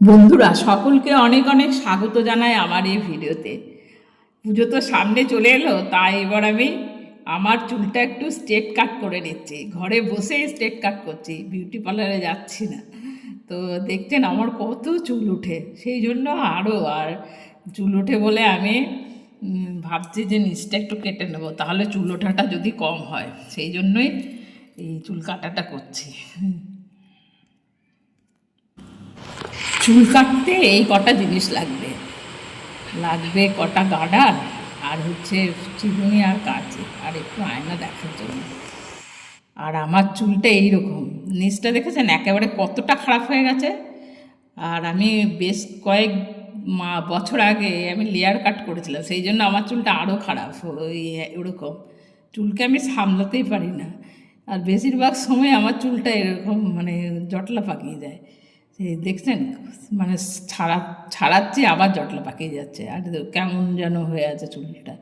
বন্ধুরা, সকলকে অনেক অনেক স্বাগত জানাই আমার এই ভিডিওতে। পুজো তো সামনে চলে এলো, তাই এবার আমি আমার চুলটা একটু স্ট্রেট কাট করে নিচ্ছি। ঘরে বসে স্ট্রেট কাট করছি বিউটি পার্লারে যাচ্ছি না। তো দেখছেন আমার কত চুল উঠে, সেই জন্য আরও আর চুল ওঠে বলে আমি ভাবছি যে নিচটা একটু কেটে নেব, তাহলে চুল ওঠাটা যদি কম হয়, সেই জন্যই এই চুল কাটাটা করছি। চুল কাটতে এই কটা জিনিস লাগবে। লাগবে কটা গার্ডার আর হচ্ছে চিরুনি আর কাঁচি, আর একটু আয়না দেখার জন্য। আর আমার চুলটা এইরকম। নিচটা দেখেছেন? একেবারে কতটা খারাপ হয়ে গেছে। আর আমি বেশ কয়েক মা, বছর আগে আমি লেয়ার কাট করেছিলাম। সেই জন্য আমার চুলটা আরও খারাপ ওই এরকম চুলকে আমি সামলাতেই পারি না। আর বেশিরভাগ সময় আমার চুলটা এরকম মানে জটলা পাকিয়ে যায়। দেখছেন? মানে ছাড়া ছাড়াচ্ছি আবার জটলা পাকিয়ে যাচ্ছে। আর কেমন যেন হয়ে আছে চুলটা।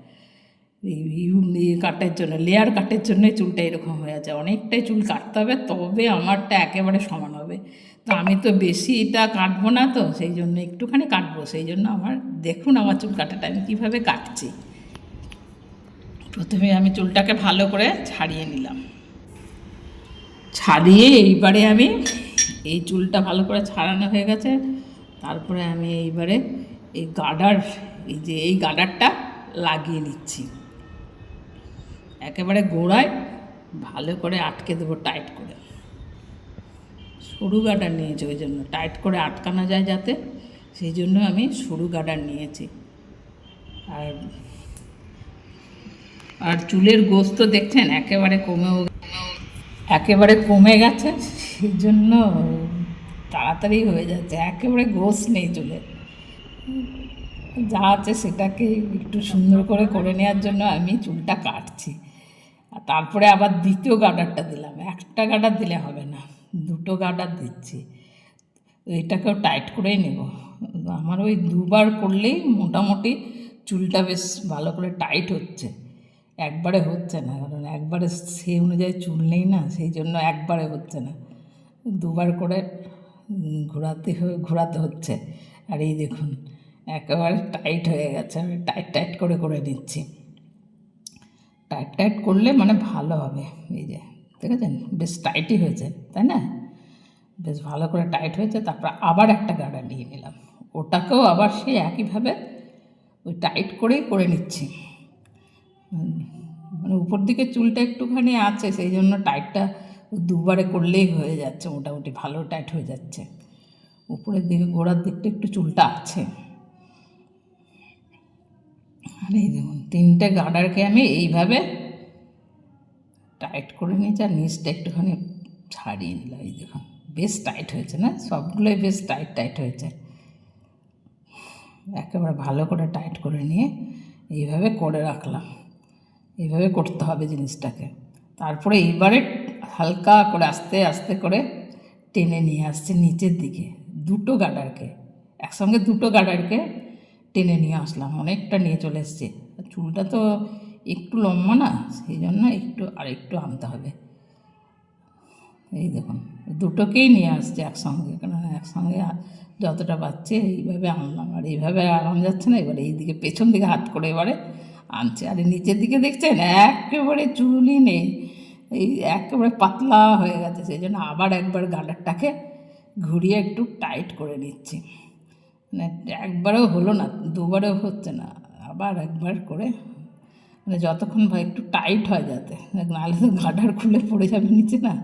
এই কাটের জন্য লেয়ার কাটের জন্য চুলটা এরকম হয়ে আছে। অনেকটাই চুল কাটতে হবে, তবে আমারটা একেবারে সমান হবে। তো আমি তো বেশি এটা কাটবো না তো, সেই জন্য একটুখানি কাটবো। সেই জন্য আমার, দেখুন আমার চুল কাটাটা, আমি কীভাবে কাটছি। প্রথমে আমি চুলটাকে ভালো করে ছাড়িয়ে নিলাম। ছাড়িয়ে এইবারে আমি এই চুলটা ভালো করে ছাড়ানো হয়ে গেছে। তারপরে আমি এইবারে এই গার্ডার এই যে এই গার্ডারটা লাগিয়ে নিচ্ছি। একেবারে গোড়ায় ভালো করে আটকে দেবো টাইট করে। সরু গার্ডার নিয়েছি ওই জন্য, টাইট করে আটকানো যায় যাতে। সেই জন্য আমি সরু গার্ডার নিয়েছি। আর আর চুলের গোস্ত দেখছেন, একেবারে কমেও একেবারে কমে গেছে। সেই জন্য তাড়াতাড়ি হয়ে যাচ্ছে, একেবারে গোস নেই চুলে। যা আছে সেটাকে একটু সুন্দর করে করে নেওয়ার জন্য আমি চুলটা কাটছি। আর তারপরে আবার দ্বিতীয় গার্ডারটা দিলাম, একটা গার্ডার দিলে হবে না, দুটো গার্ডার দিচ্ছি। এটাকেও টাইট করেই নেব। আমার ওই দুবার করলেই মোটামুটি চুলটা বেশ ভালো করে টাইট হচ্ছে। একবারে হচ্ছে না, কারণ একবারে সেই অনুযায়ী চুল নেই না, সেই জন্য একবারে হচ্ছে না। দুবার করে ঘোরাতে ঘোরাতে হচ্ছে। আর এই দেখুন, একেবারে টাইট হয়ে গেছে। আমি টাইট টাইট করে করে নিচ্ছি। টাইট টাইট করলে মানে ভালো হবে। এই যে, দেখেছেন? বেশ টাইটই হয়েছে, তাই না? বেশ ভালো করে টাইট হয়েছে। তারপর আবার একটা গাড়া নিয়ে নিলাম। ওটাকেও আবার সেই একইভাবে ওই টাইট করেই করে নিচ্ছি। মানে উপর দিকে চুলটা একটুখানি আছে, সেই জন্য টাইটটা দুবারে করলেই হয়ে যাচ্ছে, মোটামুটি ভালো টাইট হয়ে যাচ্ছে। উপরের দিকে, গোড়ার দিকটা একটু চুলটা আছে। আর এই দেখুন, তিনটে গার্ডারকে আমি এইভাবে টাইট করে নিয়েছি, আর নিচটা একটুখানি ছাড়িয়ে নিলাম, এই দেখুন। বেশ টাইট হয়েছে, না? সবগুলোই বেশ টাইট টাইট হয়েছে। একেবারে ভালো করে টাইট করে নিয়ে এইভাবে করে রাখলাম। এইভাবে করতে হবে জিনিসটাকে। তারপরে এইবারে হালকা করে আস্তে আস্তে করে টেনে নিয়ে আসছে নিচের দিকে, দুটো গার্ডারকে একসঙ্গে দুটো গার্ডারকে টেনে নিয়ে আসলাম, অনেকটা নিয়ে চলে এসছে। চুলটা তো একটু লম্বা না, সেই জন্য একটু আর একটু আনতে হবে। এই দেখুন, দুটোকেই নিয়ে আসছে একসঙ্গে, কেন একসঙ্গে যতটা পাচ্ছে এইভাবে আনলাম, আর এইভাবে আনানো যাচ্ছে না, এবারে এইদিকে পেছন দিকে হাত করে এবারে আনছে। আর নিচের দিকে দেখছেন, একেবারে চুলই নেই। এই একেবারে পাতলা হয়ে গেছে, সেই জন্য আবার একবার গার্ডারটাকে ঘুরিয়ে একটু টাইট করে নিচ্ছি। মানে একবারেও হলো না, দুবারেও হচ্ছে না, আবার একবার করে। মানে যতক্ষণ ভাই একটু টাইট হয় যাতে নাহলে তো গাডার খুলে পড়ে যাবে নিচে না।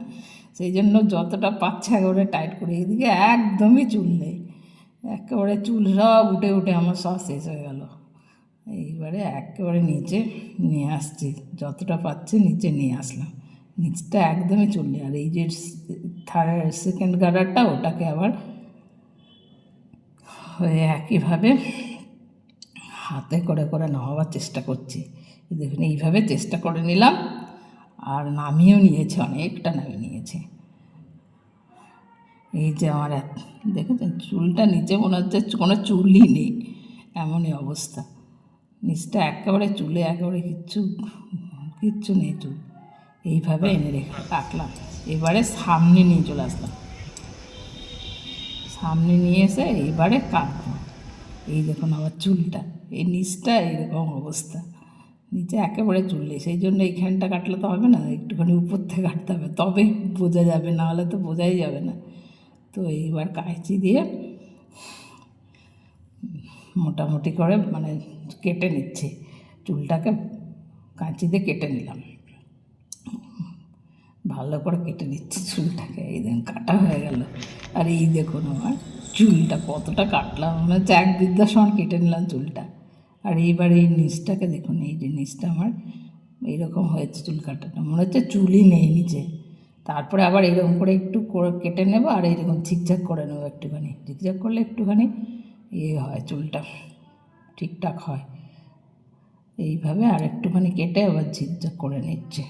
সেই জন্য যতটা পাচ্ছে একেবারে টাইট করে, এদিকে একদমই চুল নেই। একেবারে চুল সব উঠে উঠে আমার সব শেষ হয়ে গেল। এইবারে একেবারে নিচে নিয়ে আসছি, যতটা পাচ্ছে নিচে নিয়ে আসলাম। নিচটা একদমই চুল নেই আর এই যে থার্ড সেকেন্ড গার্ডারটা ওটাকে আবার হয়ে একইভাবে হাতে করে করে নামাবার চেষ্টা করছি। দেখুন, এইভাবে চেষ্টা করে নিলাম আর নামিয়েও নিয়েছে, অনেকটা নামিয়ে নিয়েছে। এই যে আমার দেখেছেন? চুলটা নিচে মনে হচ্ছে কোনো চুলই নেই, এমনই অবস্থা। নিচটা একেবারে চুলে, একেবারে কিচ্ছু কিচ্ছু নেই চুল। এইভাবে এনে রেখে রাখলাম। এবারে সামনে নিয়ে চলে আসলাম। সামনে নিয়ে এসে এবারে কাটবো। এই দেখুন আমার চুলটা, এই নিচটা এইরকম অবস্থা। নিচে একেবারে চুল নেই, সেই জন্য এইখানটা কাটলে তো হবে না, একটুখানি উপর থেকে কাটতে হবে। তবে বোঝা যাবে, না হলে তো বোঝাই যাবে না। তো এইবার কাঁচি দিয়ে মোটামুটি করে মানে কেটে নিচ্ছি। চুলটাকে কাঁচি দিয়ে কেটে নিলাম। ভালো করে কেটে নিচ্ছি, চুলটাকে। এই দেখুন, কাটা হয়ে গেল। আর এই দেখুন আমার চুলটা, কতটা কাটলাম মনে হচ্ছে এক বিদ্যার সময় কেটে নিলাম চুলটা। আর এইবার এই নিচটাকে দেখুন, এই যে নিচটা আমার, এইরকম হয়েছে চুল কাটাটা। মনে হচ্ছে চুলই নেই নিচে। তারপরে আবার এরকম করে একটু করে কেটে নেব, আর এইরকম ঝিকঝাক করে নেব একটুখানি। ঝিকঝাক করলে একটুখানি ইয়ে হয়, চুলটা ঠিকঠাক হয়। এইভাবে আর একটুখানি কেটে আবার ঝিকঝাক করে নিচ্ছে।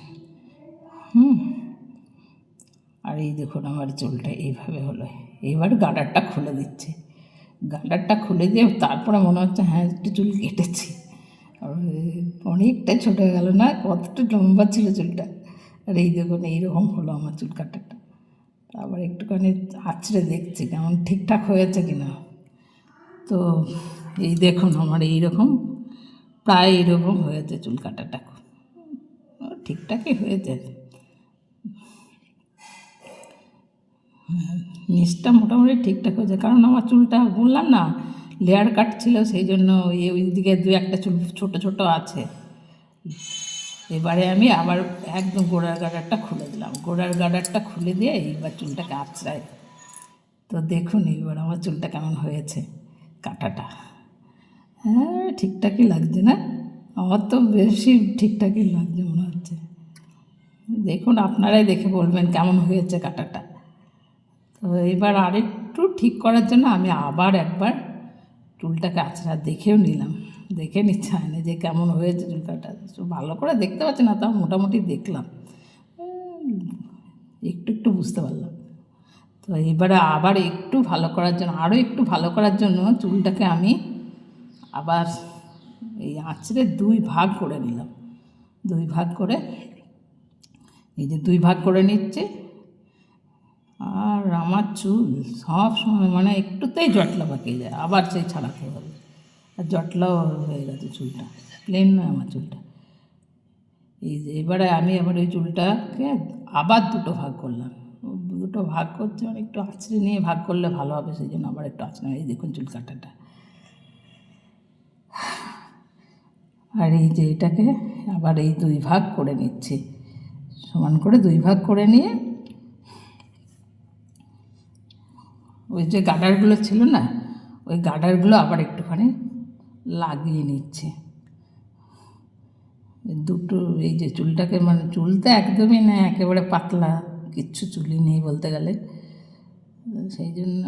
হুম। আর এই দেখুন আমার চুলটা এইভাবে হলো। এইবার গাডারটা খুলে দিচ্ছে। গাডারটা খুলে দিয়ে তারপরে মনে হচ্ছে হ্যাঁ একটু চুল কেটেছি। অনেকটা ছোটো গেল না, কতটা লম্বা ছিল চুলটা। আর এই দেখুন, এইরকম হলো আমার চুল কাটাটা। আবার একটুখানি আছড়ে দেখছি, কেমন ঠিকঠাক হয়েছে কিনা। তো এই দেখুন আমার এইরকম, প্রায় এইরকম হয়েছে চুল কাটাটা। ঠিকঠাকই হয়েছে। নিচটা মোটামুটি ঠিকঠাক হয়েছে। কারণ আমার চুলটা বললাম না লেয়ার কাট ছিল, সেই জন্য ওই ওই দিকে দু একটা চুল ছোট ছোট আছে। এবারে আমি আবার একদম গোড়ার গাডারটা খুলে দিলাম। গোড়ার গাডারটা খুলে দিয়ে এইবার চুলটাকে আঁচড়াই। তো দেখুন এইবার আমার চুলটা কেমন হয়েছে, কাটাটা। হ্যাঁ ঠিকঠাকই লাগছে না? আমার তো বেশি ঠিকঠাকই লাগছে মনে হচ্ছে। দেখুন, আপনারাই দেখে বলবেন কেমন হয়েছে কাটাটা। তো এবার আরেকটু ঠিক করার জন্য আমি আবার একবার চুলটাকে আছড়া দেখেও নিলাম। দেখে নিচ্ছে আয়নে যে কেমন হয়েছে চুলকাটা। তো ভালো করে দেখতে পাচ্ছি না, তাও মোটামুটি দেখলাম। একটু একটু বুঝতে পারলাম। তো এবারে আবার একটু ভালো করার জন্য, আরও একটু ভালো করার জন্য চুলটাকে আমি আবার এই আঁচড়ে দুই ভাগ করে নিলাম। দুই ভাগ করে, এই যে দুই ভাগ করে নিচ্ছে আর আমার চুল সব সময় মানে একটুতেই জটলা পাকিয়ে যায়, আবার সেই ছাড়াতে হবে। আর জটলাও হয়ে গেছে চুলটা প্লেন নয় আমার চুলটা। এই যে এবারে আমি আবার ওই চুলটাকে আবার দুটো ভাগ করলাম। দুটো ভাগ করছে মানে একটু আঁচড়ে নিয়ে ভাগ করলে ভালো হবে, সেই জন্য আবার একটু আঁচড়ে এই দেখুন চুল কাটাটা। আর এই যে এটাকে আবার এই দুই ভাগ করে নিচ্ছি। সমান করে দুই ভাগ করে নিয়ে ওই যে গাডারগুলো ছিল না, ওই গাডারগুলো আবার একটুখানি লাগিয়ে নিচ্ছে। দুটো এই যে চুলটাকে মানে চুল তো একদমই না, একেবারে পাতলা, কিচ্ছু চুলই নেই বলতে গেলে। সেই জন্য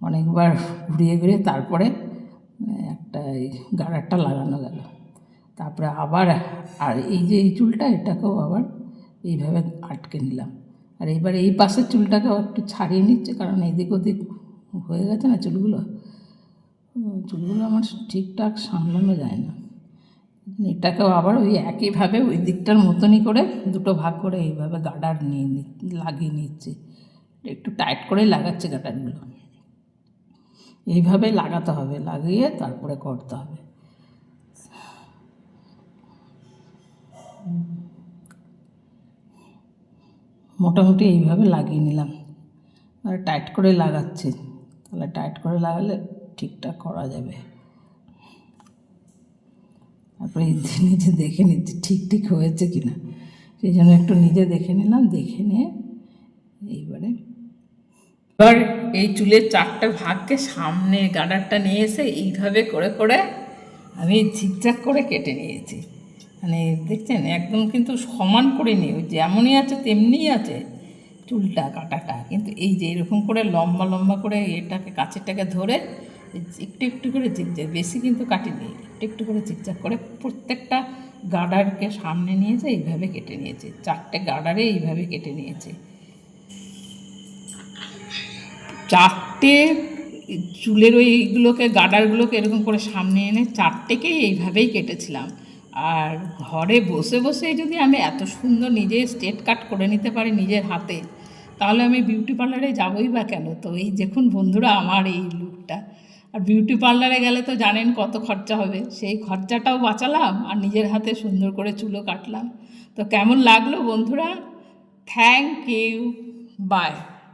অনেকবার ঘুরিয়ে ঘুরিয়ে তারপরে একটা এই গাডারটা লাগানো গেল। তারপরে আবার আর এই যে এই চুলটা, এটাকেও আবার এইভাবে আটকে নিলাম। আর এবার এই পাশের চুলটাকেও একটু ছাড়িয়ে নিচ্ছে, কারণ এদিক ওদিক হয়ে গেছে না চুলগুলো। চুলগুলো আমার ঠিকঠাক সামলানো যায় না। এটাকেও আবার ওই একইভাবে ওই দিকটার মতনই করে দুটো ভাগ করে এইভাবে গাডার নিয়ে লাগিয়ে নিচ্ছে। একটু টাইট করেই লাগাচ্ছে গাডারগুলো এইভাবে লাগাতে হবে, লাগিয়ে তারপরে করতে হবে। মোটামুটি এইভাবে লাগিয়ে নিলাম। আর টাইট করে লাগাচ্ছি। তাহলে টাইট করে লাগালে ঠিকঠাক করা যাবে। তারপরে নিজে দেখে নিচ্ছি, ঠিক ঠিক হয়েছে কি না সেই জন্য একটু নিজে দেখে নিলাম, দেখে নিয়ে এইবারে এবার এই চুলের চারটে ভাগকে সামনে গাডারটা নিয়ে এসে এইভাবে করে করে আমি ঝিকঝাক করে কেটে নিয়েছি। মানে দেখছেন, একদম কিন্তু সমান করে নিই। যেমনই আছে, তেমনিই আছে চুলটা, কাটাটা। কিন্তু এই যে এরকম করে লম্বা লম্বা করে এটাকে কাছেরটাকে ধরে একটু একটু করে জিগজাগ বেশি কিন্তু কাটিনি। একটু একটু করে জিগজাগ করে প্রত্যেকটা গার্ডারকে সামনে নিয়েছে এইভাবে কেটে নিয়েছে। চারটে গার্ডারে এইভাবে কেটে নিয়েছে। চারটে চুলের ওইগুলোকে গার্ডারগুলোকে এরকম করে সামনে এনে চারটেকেই এইভাবেই কেটেছিলাম। আর ঘরে বসে বসে যদি আমি এত সুন্দর নিজে স্টেট কাট করে নিতে পারি নিজের হাতে, তাহলে আমি বিউটি পার্লারে যাবোই বা কেন? তো এই দেখুন বন্ধুরা আমার এই লুকটা আর বিউটি পার্লারে গেলে তো জানেন কত খরচা হবে। সেই খরচাটাও বাঁচালাম আর নিজের হাতে সুন্দর করে চুলও কাটলাম। তো কেমন লাগল বন্ধুরা? Thank you by